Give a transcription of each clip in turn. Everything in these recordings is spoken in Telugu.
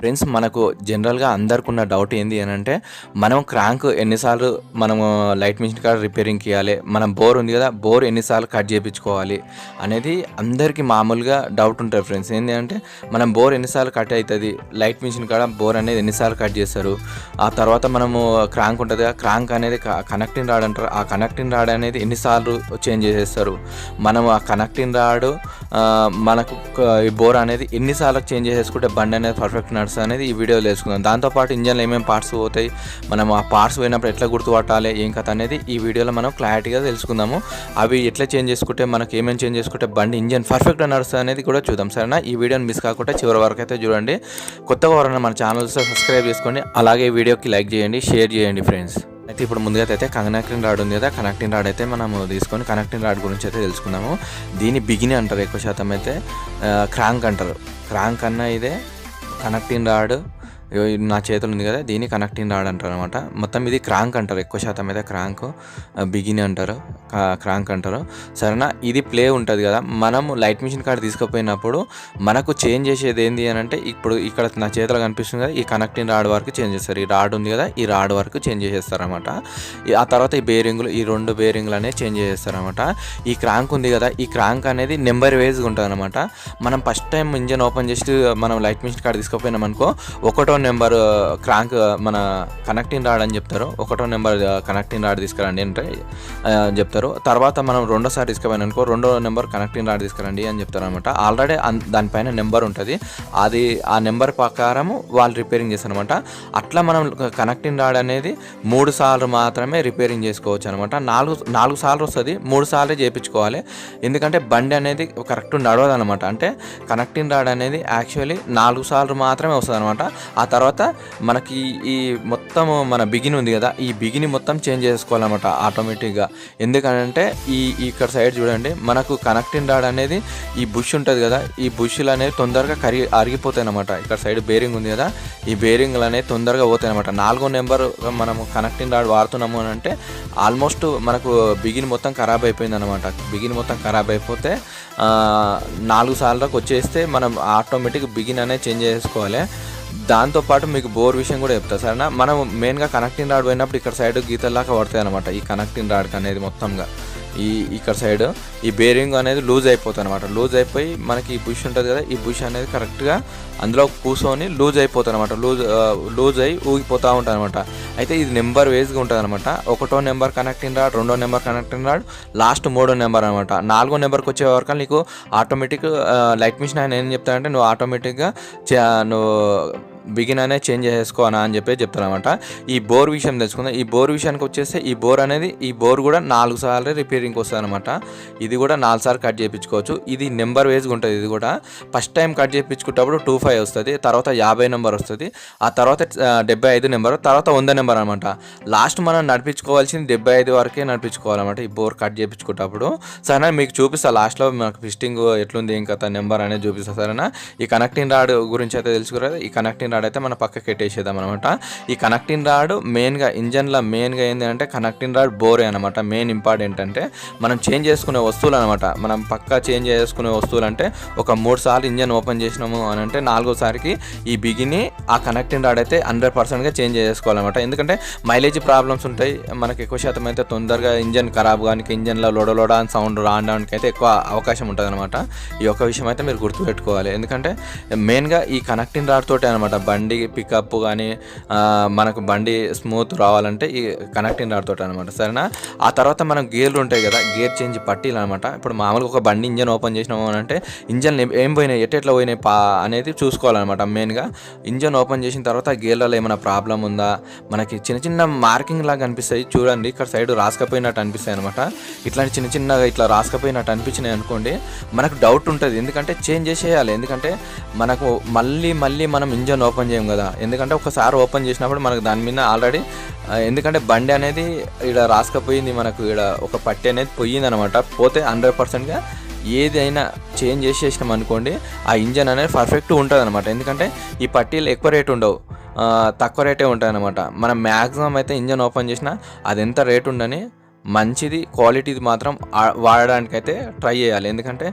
ఫ్రెండ్స్ మనకు జనరల్‌గా అందరికున్న డౌట్ ఏంది అంటే మనం క్రాంక్ ఎన్నిసార్లు మనము లైట్ మిషన్ కాడ రిపేరింగ్‌కి చేయాలి మనం బోర్ ఉంది కదా బోర్ ఎన్నిసార్లు కట్ చేయించుకోవాలి అనేది అందరికీ మామూలుగా డౌట్ ఉంటుంది ఫ్రెండ్స్. ఏంటి అంటే, మనం బోర్ ఎన్నిసార్లు కట్ అవుతుంది లైట్ మిషన్ కాడ బోర్ అనేది ఎన్నిసార్లు కట్ చేస్తారు ఆ తర్వాత మనము క్రాంక్ ఉంటుంది కదా! క్రాంక్ అనేది కనెక్టింగ్ రాడ్ అంటారు. ఆ కనెక్టింగ్ రాడ్ అనేది ఎన్నిసార్లు చేంజ్ చేసేస్తారు? మనం ఆ కనెక్టింగ్ రాడ్ మనకు ఈ బోర్ అనేది ఎన్నిసార్లు చేంజ్ చేసేసుకుంటే బండి అనేది పర్ఫెక్ట్ నడుస్తది అనేది ఈ వీడియోలో తెలుసుకుందాం. దాంతో పాటు ఇంజన్‌లో ఏమేమి పార్ట్స్ పోతాయి? మనం ఆ పార్ట్స్ పోయినప్పుడు ఎట్లా గుర్తుపట్టాలి? ఏం కథ అనేది ఈ వీడియోలో మనం క్లారిటీగా తెలుసుకుందాము. అవి ఎట్లా చేంజ్ చేసుకుంటే మనకి ఏమేం చేంజ్ చేసుకుంటే బండి ఇంజన్ పర్ఫెక్ట్‌గా నడుస్తుంది అనేది కూడా చూద్దాం. సరేనా? ఈ వీడియోని మిస్ కాకుండా చివరి వరకు అయితే చూడండి. కొత్తగా ఎవరైనా మన ఛానల్స్ సబ్స్క్రైబ్ చేసుకోండి. అలాగే ఈ వీడియోకి లైక్ చేయండి, షేర్ చేయండి ఫ్రెండ్స్. అయితే ఇప్పుడు ముందుగా అయితే కనెక్టింగ్ రాడ్ ఉంది కదా! కనెక్టింగ్ రాడ్ అయితే మనము తీసుకొని కనెక్టింగ్ రాడ్ గురించి అయితే తెలుసుకుందాము. దీన్ని బిగిని అంటారు ఎక్కువ శాతం అయితే. క్రాంక్ అంటారు. క్రాంక్ అన్నా ఇదే. కనెక్టింగ్ రాడ్ నా చేతులు ఉంది కదా! దీన్ని కనెక్టింగ్ రాడ్ అంటారు అనమాట మొత్తం ఇది క్రాంక్ అంటారు. ఎక్కువ శాతం అయితే క్రాంక్ బిగిన్ అంటారు. క్రాంక్ అంటారు. సరేనా? ఇది ప్లే ఉంటుంది కదా! మనం లైట్ మిషన్ కాడ తీసుకుపోయినప్పుడు మనకు చేంజ్ చేసేది ఏంది అంటే ఇప్పుడు ఇక్కడ నా చేతులు కనిపిస్తుంది కదా! ఈ కనెక్టింగ్ రాడ్ వరకు చేంజ్ చేస్తారు. ఈ రాడ్ ఉంది కదా! ఈ రాడ్ వరకు చేంజ్ చేసేస్తారనమాట. ఈ ఆ తర్వాత ఈ బేరింగ్లు ఈ రెండు బేరింగ్లు అనేవి చేంజ్ చేసేస్తారనమాట. ఈ క్రాంక్ ఉంది కదా! ఈ క్రాంక్ అనేది నెంబర్ వేస్గా ఉంటుంది అనమాట మనం ఫస్ట్ టైం ఇంజన్ ఓపెన్ చేసి మనం లైట్ మిషన్ కాడ తీసుకుపోయినాం అనుకో, ఒకటో నెంబర్ క్రాంక్ మన కనెక్టింగ్ రాడ్ అని చెప్తారు. ఒకటో నెంబర్ కనెక్టింగ్ రాడ్ తీసుకురండి అంటే చెప్తారు. తర్వాత మనం రెండోసారి తీసుకుపోయాం అనుకో, రెండో నెంబర్ కనెక్టింగ్ రాడ్ తీసుకురండి అని చెప్తారనమాట. ఆల్రెడీ దానిపైన నెంబర్ ఉంటుంది అది ఆ నెంబర్ ప్రకారము వాళ్ళు రిపేరింగ్ చేస్తారనమాట. అట్లా మనం కనెక్టింగ్ రాడ్ అనేది మూడు సార్లు మాత్రమే రిపేరింగ్ చేసుకోవచ్చు అనమాట. 4 4 సార్లు వస్తుంది మూడు సార్లే చేయించుకోవాలి ఎందుకంటే బండి అనేది కరెక్ట్ నడవదనమాట. అంటే కనెక్టింగ్ రాడ్ అనేది యాక్చువల్లీ నాలుగు సార్లు మాత్రమే వస్తదనమాట. ఆ తర్వాత మనకి ఈ మొత్తం మన బిగిన్ ఉంది కదా! ఈ బిగిని మొత్తం చేంజ్ చేసుకోవాలన్నమాట ఆటోమేటిక్‌గా. ఎందుకంటే ఈ ఇక్కడ సైడ్ చూడండి. మనకు కనెక్టింగ్ రాడ్ అనేది ఈ బుష్ ఉంటుంది కదా! ఈ బుష్‌లు అనేవి తొందరగా కరిగి అరిగిపోతాయనమాట. ఇక్కడ సైడ్ బేరింగ్ ఉంది కదా! ఈ బేరింగ్‌లు అనేవి తొందరగా పోతాయి అనమాట నాలుగో నెంబర్ మనము కనెక్టింగ్ రాడ్ వాడుతున్నాము అని అంటే ఆల్మోస్ట్ మనకు బిగిన్ మొత్తం ఖరాబ్ అయిపోయింది అనమాట బిగిన్ మొత్తం ఖరాబ్ అయిపోతే నాలుగు సార్లకు వచ్చేస్తే మనం ఆటోమేటిక్ బిగిన్ అనేది చేంజ్ చేసుకోవాలి. దాంతో పాటు మీకు బోర్ విషయం కూడా చెప్తా సరేనా? మనం మెయిన్‌గా కనెక్టింగ్ రాడ్ పోయినప్పుడు ఇక్కడ సైడ్ గీతల్లాగా పడతాయనమాట. ఈ కనెక్టింగ్ రాడ్‌కి అనేది మొత్తంగా. ఈ ఇక్కడ సైడ్ ఈ బేరింగ్ అనేది లూజ్ అయిపోతదనమాట. లూజ్ అయిపోయి మనకి ఈ బుష్ ఉంటుంది కదా! ఈ బుష్ అనేది కరెక్ట్‌గా అందులో కూర్చొని లూజ్ అయిపోతదనమాట. లూజ్ లూజ్ అయ్యి ఉంటుంది అనమాట అయితే ఇది నెంబర్ వేస్గా ఉంటుంది అనమాట ఒకటో నెంబర్ కనెక్టింగ్ రాడ్, రెండో నెంబర్ కనెక్టింగ్ రాడ్, లాస్ట్ మూడో నెంబర్ అనమాట. నాలుగో నెంబర్‌కి వచ్చే వరకు నీకు ఆటోమేటిక్ లైట్ మిషన్ ఆయన ఏం చెప్తాడంటే నువ్వు ఆటోమేటిక్‌గా చే నువ్వు బిగిన్ అనే చేంజ్ చేసుకోనా అని చెప్పి చెప్తారనమాట. ఈ బోర్ విషయం తెలుసుకుందాం. ఈ బోర్ విషయానికి వచ్చేస్తే ఈ బోర్ అనేది ఈ బోర్ కూడా నాలుగు సార్లు రిపేరింగ్‌కి అనమాట ఇది కూడా నాలుగు సార్లు కట్ చేయించుకోవచ్చు ఇది నెంబర్ వేస్గా ఉంటుంది ఇది కూడా. ఫస్ట్ టైం కట్ చేపించుకున్నప్పుడు టూ ఫైవ్ వస్తుంది తర్వాత 50 నెంబర్ వస్తుంది ఆ తర్వాత డెబ్బై ఐదు నెంబర్, తర్వాత వంద నెంబర్ అనమాట. లాస్ట్ మనం నడిపించుకోవాల్సింది 75 వరకే నడిపించుకోవాలన్నమాట. ఈ బోర్ కట్ చేయించుకుంటప్పుడు సరేనా? మీకు చూపిస్తా లాస్ట్‌లో మనకు ఫిస్టింగ్ ఎట్లుంది ఏం కథ నెంబర్ అనేది చూపిస్తా సరేనా? ఈ కనెక్టింగ్ రాడ్ గురించి అయితే తెలుసుకురా ఈ కనెక్టింగ్ రాడ్ అయితే మనం పక్కకి పెట్టేసేద్దాం అనమాట. ఈ కనెక్టింగ్ రాడ్ మెయిన్‌గా ఇంజన్‌లో మెయిన్‌గా ఏంటి అంటే కనెక్టింగ్ రాడ్ బోరే అనమాట. మెయిన్ ఇంపార్టెంట్ అంటే మనం చేంజ్ చేసుకునే వస్తువులు అనమాట. మనం పక్కా చేంజ్ చేసుకునే వస్తువులు అంటే ఒక మూడు సార్లు ఇంజన్ ఓపెన్ చేసినాము అని అంటే నాలుగోసారికి ఈ బిగిని ఆ కనెక్టింగ్ రాడ్ అయితే హండ్రెడ్ పర్సెంట్గా చేంజ్ చేసుకోవాలన్నమాట. ఎందుకంటే మైలేజ్ ప్రాబ్లమ్స్ ఉంటాయి. మనకి ఎక్కువ శాతం అయితే తొందరగా ఇంజన్ ఖరాబ్ కానీ ఇంజన్‌లో లోడ లోడ అని సౌండ్ రావడానికి అయితే ఎక్కువ అవకాశం ఉంటుంది అనమాట ఈ ఒక్క విషయం అయితే మీరు గుర్తుపెట్టుకోవాలి. ఎందుకంటే మెయిన్‌గా ఈ కనెక్టింగ్ రాడ్ తోటే అనమాట బండి పికప్ కానీ మనకు బండి స్మూత్ రావాలంటే ఈ కనెక్టింగ్ రాడ్తో అనమాట. సరేనా? ఆ తర్వాత మనం గేర్లు ఉంటాయి కదా! గేర్ చేంజ్ పట్టీలు అనమాట. ఇప్పుడు మామూలుగా ఒక బండి ఇంజన్ ఓపెన్ చేసినాము అని అంటే ఇంజన్ ఏం పోయినాయి ఎట్టెట్లా పోయినాయి పా అనేది చూసుకోవాలన్నమాట మెయిన్‌గా. ఇంజన్ ఓపెన్ చేసిన తర్వాత గేర్లలో ఏమైనా ప్రాబ్లం ఉందా? మనకి చిన్న చిన్న మార్కింగ్ లాగా అనిపిస్తాయి చూడండి ఇక్కడ సైడ్ రాసుకపోయినట్టు అనిపిస్తాయి అనమాట. ఇట్లాంటి చిన్న చిన్నగా ఇట్లా రాసుకపోయినట్టు అనిపించినాయి అనుకోండి మనకు డౌట్ ఉంటుంది ఎందుకంటే చేంజ్ చేసేయాలి. ఎందుకంటే మనకు మళ్ళీ మళ్ళీ మనం ఇంజన్ ఓపెన్ ఓపెన్ చేయం కదా! ఎందుకంటే ఒకసారి ఓపెన్ చేసినప్పుడు మనకు దాని మీద ఆల్రెడీ ఎందుకంటే బండి అనేది ఈడ రాసుకపోయింది మనకు ఇక్కడ ఒక పట్టి అనేది పోయిందనమాట. పోతే హండ్రెడ్ పర్సెంట్గా ఏదైనా చేంజ్ చేసేసినాం అనుకోండి ఆ ఇంజన్ అనేది పర్ఫెక్ట్ ఉంటుంది అనమాట ఎందుకంటే ఈ పట్టీలు ఎక్కువ రేట్ ఉండవు. తక్కువ రేటే ఉంటాయన్నమాట. మనం మ్యాక్సిమం అయితే ఇంజన్ ఓపెన్ చేసినా అది ఎంత రేట్ ఉండని మంచిది క్వాలిటీది మాత్రం వాడడానికైతే ట్రై చేయాలి. ఎందుకంటే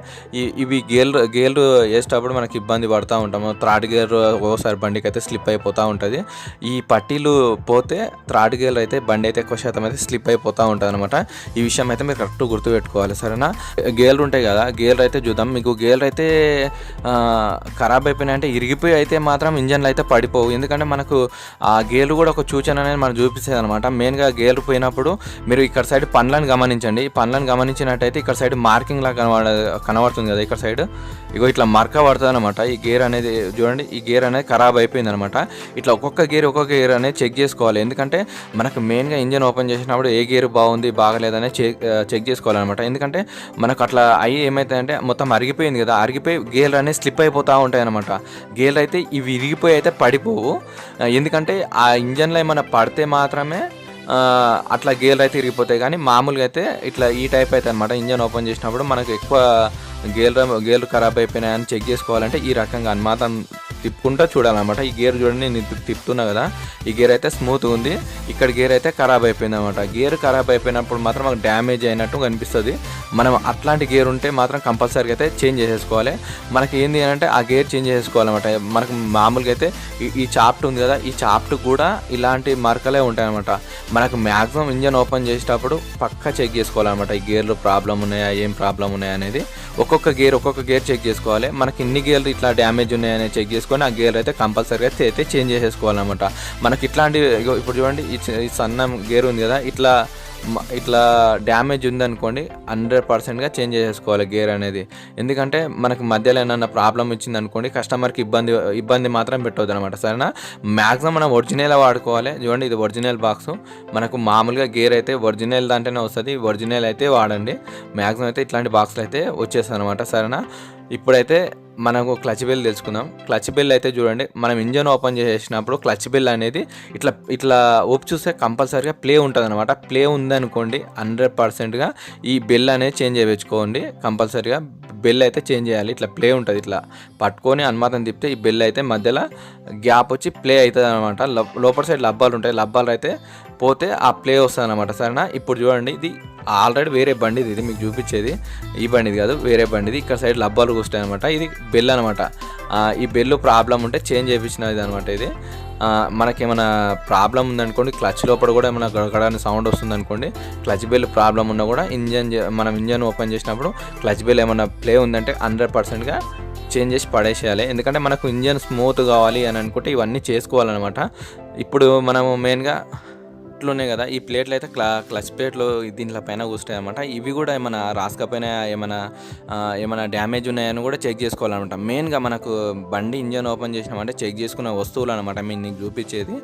ఇవి గేర్ గేర్లు వేసేటప్పుడు మనకి ఇబ్బంది పడుతూ ఉంటాము. థర్డ్ గేర్ ఒకసారి బండికి అయితే స్లిప్ అయిపోతూ ఉంటుంది. ఈ పట్టీలు పోతే థర్డ్ గేర్ అయితే బండి అయితే ఎక్కువ శాతం అయితే స్లిప్ అయిపోతూ ఉంటుంది అనమాట ఈ విషయం అయితే మీరు కరెక్ట్ గుర్తుపెట్టుకోవాలి సరేనా? గేర్లు ఉంటాయి కదా గేర్లు అయితే చూద్దాం. మీకు గేర్లు అయితే ఖరాబ్ అయిపోయినాయి అంటే ఇరిగిపోయి అయితే మాత్రం ఇంజన్లు అయితే పడిపోవు. ఎందుకంటే మనకు ఆ గేర్లు కూడా ఒక సూచన అనేది మనం చూపిస్తుంది అనమాట మెయిన్గా గేర్లు పోయినప్పుడు మీరు ఇక్కడ సైడ్ పండ్లను గమనించండి. ఈ పండ్లను గమనించినట్టయితే ఇక్కడ సైడ్ మార్కింగ్ లాగా కనబడ కనబడుతుంది కదా ఇక్కడ సైడ్. ఇగో ఇట్లా మరక పడుతుంది అనమాట ఈ గేర్ అనేది చూడండి ఈ గేర్ అనేది ఖరాబ్ అయిపోయింది అనమాట ఇట్లా ఒక్కొక్క గేర్ ఒక్కొక్క గేర్ అనేది చెక్ చేసుకోవాలి. ఎందుకంటే మనకు మెయిన్గా ఇంజన్ ఓపెన్ చేసినప్పుడు ఏ గేర్ బాగుంది బాగలేదనే చెక్ చెక్ చేసుకోవాలన్నమాట. ఎందుకంటే మనకు అట్లా అయ్యి ఏమవుతాయంటే మొత్తం అరిగిపోయింది కదా. అరిగిపోయి గేర్ అనేది స్లిప్ అయిపోతూ ఉంటాయి అనమాట గేర్లు అయితే ఇవి ఇరిగిపోయి అయితే పడిపోవు. ఎందుకంటే ఆ ఇంజన్లో ఏమైనా పడితే మాత్రమే అట్లా గేర్లు అయితే ఇరిగిపోతాయి. కానీ మామూలుగా అయితే ఇట్లా ఈ టైప్ అయితే అనమాట ఇంజన్ ఓపెన్ చేసినప్పుడు మనకు ఎక్కువ గేర్లు గేర్లు ఖరాబ్ అయిపోయినాయని చెక్ చేసుకోవాలంటే ఈ రకంగా అనుమాతం తిప్పుకుంటా చూడాలన్నమాట. ఈ గేర్ చూడండి నేను తిప్పుతున్నా కదా. ఈ గేర్ అయితే స్మూత్ ఉంది. ఇక్కడ గేర్ అయితే ఖరాబ్ అయిపోయింది అనమాట గేర్ ఖరాబ్ అయిపోయినప్పుడు మాత్రం మాకు డ్యామేజ్ అయినట్టు కనిపిస్తుంది. మనం అట్లాంటి గేర్ ఉంటే మాత్రం కంపల్సరీగా అయితే చేంజ్ చేసేసుకోవాలి. మనకి ఏంది అని అంటే ఆ గేర్ చేంజ్ చేసుకోవాలన్నమాట మనకు మామూలుగా అయితే ఈ- ఈ చాప్ట్ ఉంది కదా ఈ చాప్ట్ కూడా ఇలాంటి మరకలే ఉంటాయన్నమాట. మనకు మ్యాక్సిమం ఇంజన్ ఓపెన్ చేసేటప్పుడు పక్కా చెక్ చేసుకోవాలన్నమాట. ఈ గేర్లు ప్రాబ్లం ఉన్నాయా ఏం ప్రాబ్లం ఉన్నాయా అనేది. ఒక్కొక్క గేర్ ఒక్కొక్క గేర్ చెక్ చేసుకోవాలి. మనకి ఇన్ని గేర్లు ఇట్లా డ్యామేజ్ ఉన్నాయని చెక్ చేసుకొని ఆ గేర్ అయితే కంపల్సరీగా అయితే చేంజ్ చేసేసుకోవాలన్నమాట. మనకి ఇట్లాంటి ఇప్పుడు చూడండి ఈ సన్న గేర్ ఉంది కదా ఇట్లా ఇట్లా డ్యామేజ్ ఉందనుకోండి హండ్రెడ్ పర్సెంట్గా చేంజ్ చేసేసుకోవాలి గేర్ అనేది. ఎందుకంటే మనకి మధ్యలో ఏమన్నా ప్రాబ్లం ఇచ్చింది అనుకోండి కస్టమర్కి ఇబ్బంది ఇబ్బంది మాత్రం పెట్టవద్దు అనమాట సరేనా? మ్యాక్సిమం మనం ఒరిజినల్ వాడుకోవాలి. చూడండి ఇది ఒరిజినల్ బాక్స్. మనకు మామూలుగా గేర్ అయితే ఒరిజినల్ దాంట్లోనే వస్తుంది ఒరిజినల్ అయితే వాడండి. మ్యాక్సిమం అయితే ఇట్లాంటి బాక్సులు అయితే వచ్చేస్తాయి అనమాట సరేనా? ఇప్పుడైతే మనకు క్లచ్ బెల్ తెలుసుకుందాం. క్లచ్ బెల్ అయితే చూడండి మనం ఇంజన్ ఓపెన్ చేసినప్పుడు క్లచ్ బెల్ అనేది ఇట్లా ఇట్లా ఓపు చూస్తే కంపల్సరీగా ప్లే ఉంటుంది అనమాట ప్లే ఉందనుకోండి హండ్రెడ్ పర్సెంట్గా ఈ బెల్ అనేది చేంజ్ చేయించుకోండి. కంపల్సరీగా బెల్ అయితే చేంజ్ చేయాలి. ఇట్లా ప్లే ఉంటుంది ఇట్లా పట్టుకొని అనుమాతం తిప్పితే ఈ బెల్ అయితే మధ్యలో గ్యాప్ వచ్చి ప్లే అవుతుంది అనమాట లోపల సైడ్ లబ్బాలు ఉంటాయి. లబ్బాలు అయితే పోతే ఆ ప్లే వస్తుంది అనమాట సరేనా? ఇప్పుడు చూడండి ఇది ఆల్రెడీ వేరే బండి ఇది మీకు చూపించేది. ఈ బండిది కాదు వేరే బండిది. ఇక్కడ సైడ్ లబ్బాలు కూస్తాయి అనమాట ఇది బెల్ అనమాట ఈ బెల్ ప్రాబ్లం ఉంటే చేంజ్ చేయించినది అనమాట ఇది. మనకేమైనా ప్రాబ్లం ఉందనుకోండి క్లచ్ లోపల కూడా ఏమైనా గడగడని సౌండ్ వస్తుంది అనుకోండి క్లచ్ బెల్ ప్రాబ్లం ఉన్నా కూడా ఇంజన్ మనం ఇంజన్ ఓపెన్ చేసినప్పుడు క్లచ్ బెల్ ఏమైనా ప్లే ఉందంటే హండ్రెడ్ పర్సెంట్గా చేంజ్ చేసి పడేసేయాలి. ఎందుకంటే మనకు ఇంజన్ స్మూత్ కావాలి అని అనుకుంటే ఇవన్నీ చేసుకోవాలన్నమాట. ఇప్పుడు మనము మెయిన్గా ప్లేట్లు ఉన్నాయి కదా ఈ ప్లేట్లు అయితే క్లా క్లచ్ ప్లేట్లు దీంట్లో పైన కూస్తాయి అనమాట ఇవి కూడా ఏమైనా రాసుకపోయినా ఏమైనా ఏమైనా డ్యామేజ్ ఉన్నాయని కూడా చెక్ చేసుకోవాలన్నమాట. మెయిన్గా మనకు బండి ఇంజన్ ఓపెన్ చేసినామంటే చెక్ చేసుకున్న వస్తువులు అనమాట మేము నీకు చూపించేది.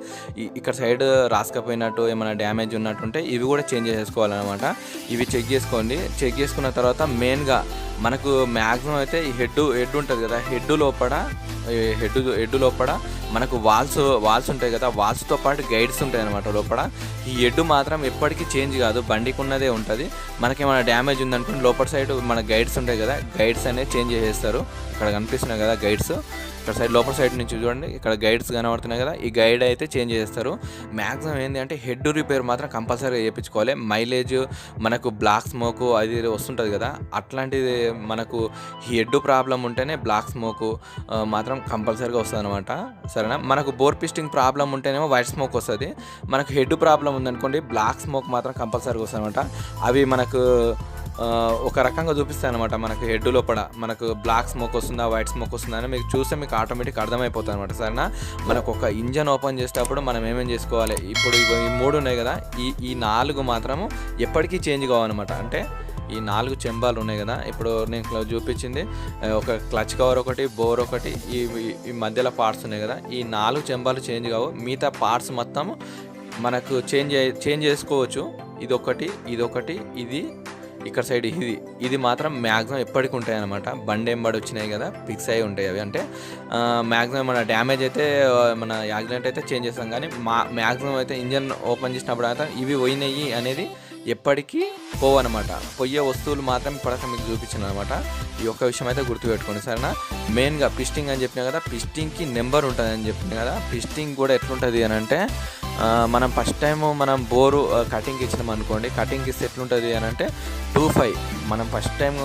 ఇక్కడ సైడ్ రాసుకపోయినట్టు ఏమైనా డ్యామేజ్ ఉన్నట్టుంటే ఇవి కూడా చేంజ్ చేసుకోవాలన్నమాట. ఇవి చెక్ చేసుకోండి. చెక్ చేసుకున్న తర్వాత మెయిన్గా మనకు మ్యాక్సిమం అయితే ఈ హెడ్ హెడ్ ఉంటుంది కదా హెడ్ లోపల ఈ హెడ్ హెడ్ లోపల మనకు వాల్స్ వాల్స్ ఉంటాయి కదా వాల్స్తో పాటు గైడ్స్ ఉంటాయి అనమాట లోపల. ఈ ఎడ్డు మాత్రం ఎప్పటికీ చేంజ్ కాదు బండికి ఉన్నదే ఉంటుంది. మనకి ఏమైనా డ్యామేజ్ ఉందనుకోండి లోపల సైడ్ మన గైడ్స్ ఉంటాయి కదా గైడ్స్ అనేది చేంజ్ చేసేస్తారు. ఇక్కడ కనిపిస్తున్నాయి కదా గైడ్స్. ఇక్కడ సైడ్ లోపల సైడ్ నుంచి చూడండి ఇక్కడ గైడ్స్ కనబడుతున్నాయి కదా ఈ గైడ్ అయితే చేంజ్ చేస్తారు. మ్యాక్సిమం ఏంటి అంటే హెడ్ రిపేర్ మాత్రం కంపల్సరీగా చేయించుకోవాలి. మైలేజ్ మనకు బ్లాక్ స్మోక్ అది వస్తుంటుంది కదా అట్లాంటిది మనకు హెడ్ ప్రాబ్లం ఉంటేనే బ్లాక్ స్మోక్ మాత్రం కంపల్సరీగా వస్తుంది అనమాట సరేనా? మనకు బోర్ పిస్టింగ్ ప్రాబ్లం ఉంటేనేమో వైట్ స్మోక్ వస్తుంది. మనకు హెడ్ ప్రాబ్లం ఉందనుకోండి బ్లాక్ స్మోక్ మాత్రం కంపల్సరీగా వస్తుంది అనమాట అవి మనకు ఒక రకంగా చూపిస్తాయి అనమాట మనకు హెడ్ లోపల మనకు బ్లాక్ స్మోక్ వస్తుందా వైట్ స్మోక్ వస్తుందా అని మీకు చూస్తే మీకు ఆటోమేటిక్ అర్థమైపోతుంది అనమాట సరేనా? మనకు ఒక ఇంజన్ ఓపెన్ చేసేటప్పుడు మనం ఏమేం చేసుకోవాలి? ఇప్పుడు ఈ మూడు ఉన్నాయి కదా ఈ ఈ నాలుగు మాత్రము ఎప్పటికీ చేంజ్ కావాలన్నమాట అంటే ఈ నాలుగు చెంబాలు ఉన్నాయి కదా ఇప్పుడు నేను చూపించింది ఒక క్లచ్ కవర్ ఒకటి బోర్ ఒకటి ఈ- ఈ మధ్యలో పార్ట్స్ ఉన్నాయి కదా ఈ నాలుగు చెంబాలు చేంజ్ కావు. మిగతా పార్ట్స్ మొత్తం మనకు చేంజ్ చేంజ్ చేసుకోవచ్చు. ఇది ఒకటి ఇది ఒకటి ఇది ఇక్కడ సైడ్ ఇది ఇది మాత్రం మ్యాక్సిమం ఎప్పటికి ఉంటాయి అనమాట బండి ఎంబడి వచ్చినాయి కదా ఫిక్స్ అయి ఉంటాయి అవి. అంటే మ్యాక్సిమం మన డ్యామేజ్ అయితే మన యాక్సిడెంట్ అయితే చేంజ్ చేస్తాం. కానీ మా మ్యాక్సిమం అయితే ఇంజన్ ఓపెన్ చేసినప్పుడు అయితే ఇవి పోయినాయి అనేది ఎప్పటికీ పోవన్నమాట. పొయ్యే వస్తువులు మాత్రం ఇప్పటికే మీకు చూపించాను అనమాట ఈ ఒక్క విషయం అయితే గుర్తుపెట్టుకోండి సరేనా? మెయిన్గా పిస్టింగ్ అని చెప్పినా కదా పిస్టింగ్కి నెంబర్ ఉంటుంది అని చెప్పిన కదా పిస్టింగ్ కూడా ఎట్లుంటుంది అని అంటే మనం ఫస్ట్ టైం మనం బోరు కటింగ్ ఇచ్చినాం అనుకోండి కటింగ్ ఇస్తే ఎట్లుంటుంది అని అంటే టూ ఫైవ్ మనం ఫస్ట్ టైం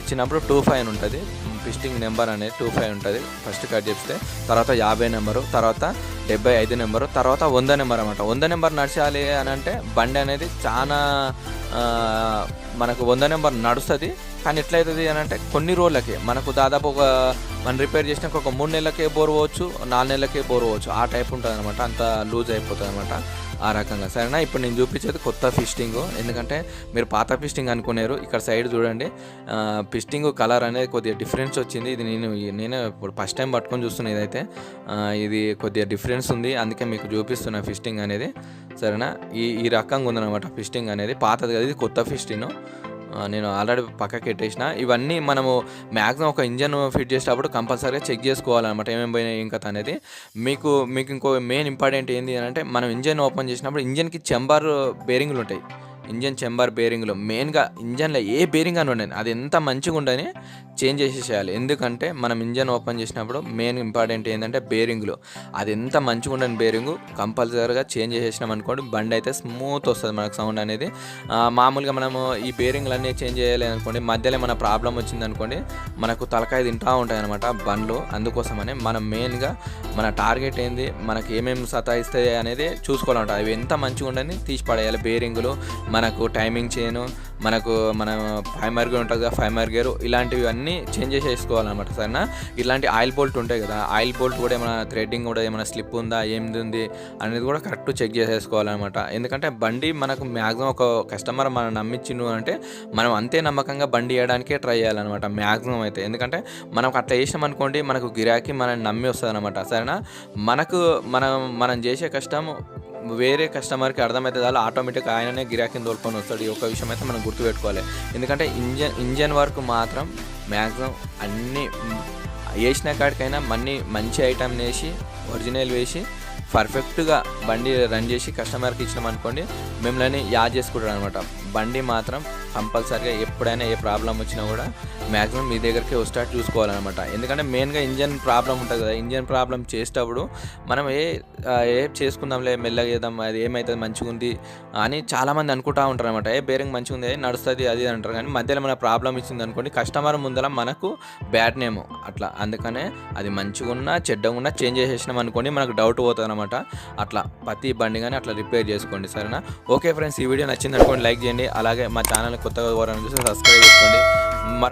ఇచ్చినప్పుడు టూ ఫైవ్ అని ఉంటుంది. పిస్టింగ్ నెంబర్ అనేది టూ ఫైవ్ ఉంటుంది. ఫస్ట్ కట్ చేస్తే తర్వాత యాభై నెంబరు తర్వాత డెబ్బై ఐదు నెంబరు తర్వాత వంద నెంబర్ అనమాట వంద నెంబర్ నడచాలి అని అంటే బండి అనేది చాలా మనకు వంద నెంబర్ నడుస్తుంది. కానీ ఎట్లయితుంది అని అంటే కొన్ని రోజులకి. మనకు దాదాపు ఒక మనం రిపేర్ చేసినాక ఒక మూడు నెలలకే బోర్ పోవచ్చు నాలుగు నెలలకే బోర్ పోవచ్చు. ఆ టైప్ ఉంటుంది అనమాట అంత లూజ్ అయిపోతుంది అనమాట ఆ రకంగా. సరేనా? ఇప్పుడు నేను చూపించేది కొత్త ఫిస్టింగ్ ఎందుకంటే మీరు పాత ఫిస్టింగ్ అనుకున్నారు ఇక్కడ సైడ్ చూడండి. ఫిస్టింగ్ కలర్ అనేది కొద్దిగా డిఫరెన్స్ వచ్చింది. ఇది నేను నేను ఇప్పుడు ఫస్ట్ టైం పట్టుకొని చూస్తున్నా ఇదైతే. ఇది కొద్దిగా డిఫరెన్స్ ఉంది. అందుకే మీకు చూపిస్తున్నా ఫిస్టింగ్ అనేది. సరేనా? ఈ ఈ రకంగా ఉందన్నమాట ఫిస్టింగ్ అనేది. పాతది కదా ఇది కొత్త ఫిస్టింగ్ నేను ఆల్రెడీ పక్కకి పెట్టేసిన ఇవన్నీ మనము మ్యాక్సిమం ఒక ఇంజన్ ఫిట్ చేసేటప్పుడు కంపల్సరీగా చెక్ చేసుకోవాలన్నమాట ఏమేమి పోయినాయి ఇంకా అనేది. మీకు మీకు ఇంకో మెయిన్ ఇంపార్టెంట్ ఏంటి అని అంటే మనం ఇంజన్ ఓపెన్ చేసినప్పుడు ఇంజన్కి చెంబర్ బేరింగ్లు ఉంటాయి. ఇంజన్ చెంబర్ బేరింగ్లు మెయిన్గా ఇంజన్లో ఏ బేరింగ్ అని ఉండని అది ఎంత మంచిగా ఉండని చేంజ్ చేసేసేయాలి. ఎందుకంటే మనం ఇంజన్ ఓపెన్ చేసినప్పుడు మెయిన్ ఇంపార్టెంట్ ఏంటంటే బేరింగ్లు. అది ఎంత మంచిగా ఉండని బేరింగ్ కంపల్సరీగా చేంజ్ చేసేసినాం అనుకోండి బండి అయితే స్మూత్ వస్తుంది మనకు సౌండ్ అనేది. మామూలుగా మనము ఈ బేరింగ్లు అన్నీ చేంజ్ చేయాలి అనుకోండి మధ్యలో మన ప్రాబ్లం వచ్చింది అనుకోండి మనకు తలకాయ తింటూ ఉంటాయి అనమాట బండ్లు. అందుకోసమని మనం మెయిన్గా మన టార్గెట్ ఏంది మనకి ఏమేమి సతాయిస్తాయి అనేది చూసుకోవాలంట. అవి ఎంత మంచిగా ఉండని తీసి పడేయాలి బేరింగులు. మనకు టైమింగ్ చేయను మనకు మన ఫైమర్ గేర్ ఉంటుంది కదా ఫైమర్ గేర్ ఇలాంటివి అన్నీ చేంజ్ చేసేసుకోవాలన్నమాట సరేనా? ఇలాంటి ఆయిల్ బోల్ట్ ఉంటాయి కదా ఆయిల్ బోల్ట్ కూడా ఏమైనా థ్రెడ్డింగ్ కూడా ఏమైనా స్లిప్ ఉందా ఏంది ఉంది అనేది కూడా కరెక్ట్ చెక్ చేసేసుకోవాలన్నమాట. ఎందుకంటే బండి మనకు మ్యాక్సిమం ఒక కస్టమర్ మనం నమ్మించిండు అంటే మనం అంతే నమ్మకంగా బండి వేయడానికే ట్రై చేయాలన్నమాట మ్యాక్సిమం అయితే. ఎందుకంటే మనం అట్లా చేసామనుకోండి మనకు గిరాకీ మనం నమ్మి వస్తుంది అనమాట సరేనా? మనకు మనం మనం చేసే కష్టం వేరే కస్టమర్కి అర్థమైతే దాని ఆటోమేటిక్ ఆయననే గిరాకీని తోలుకొని వస్తాడు. ఈ ఒక్క విషయం అయితే మనం గుర్తుపెట్టుకోవాలి. ఎందుకంటే ఇంజన్ ఇంజన్ వర్క్ మాత్రం మ్యాక్సిమం అన్ని వేసిన కాడికైనా మన్ని మంచి ఐటమ్ వేసి ఒరిజినల్ వేసి పర్ఫెక్ట్గా బండి రన్ చేసి కస్టమర్కి ఇచ్చినాం అనుకోండి మిమ్మల్ని యాద్ చేసుకుంటారు అనమాట బండి మాత్రం కంపల్సరీగా ఎప్పుడైనా ఏ ప్రాబ్లం వచ్చినా కూడా మ్యాక్సిమం మీ దగ్గరికి వస్తాడు చూసుకోవాలన్నమాట. ఎందుకంటే మెయిన్గా ఇంజన్ ప్రాబ్లం ఉంటుంది కదా ఇంజన్ ప్రాబ్లం చేసేటప్పుడు మనం ఏ ఏ చేసుకుందాంలే మెల్లగా చేద్దాం అది ఏమవుతుంది మంచిగా ఉంది అని చాలామంది అనుకుంటా ఉంటారు అనమాట ఏ బేరింగ్ మంచిగా ఉంది నడుస్తుంది అది అంటారు. కానీ మధ్యలో మన ప్రాబ్లం ఇచ్చింది అనుకోండి కస్టమర్ ముందర మనకు బ్యాడ్ నేమ్ అట్లా. అందుకనే అది మంచిగా ఉన్నా చెడ్డగా ఉన్నా చేంజ్ చేసేసినాం అనుకోండి మనకు డౌట్ పోతుంది అనమాట అట్లా ప్రతి బండి కానీ అట్లా రిపేర్ చేసుకోండి సరేనా? ఓకే ఫ్రెండ్స్ ఈ వీడియో నచ్చింది అనుకోండి లైక్ చేయండి. అలాగే మా ఛానల్ కొత్తగా ఎవరైనా చూస్తే సబ్స్క్రైబ్ చేసుకోండి.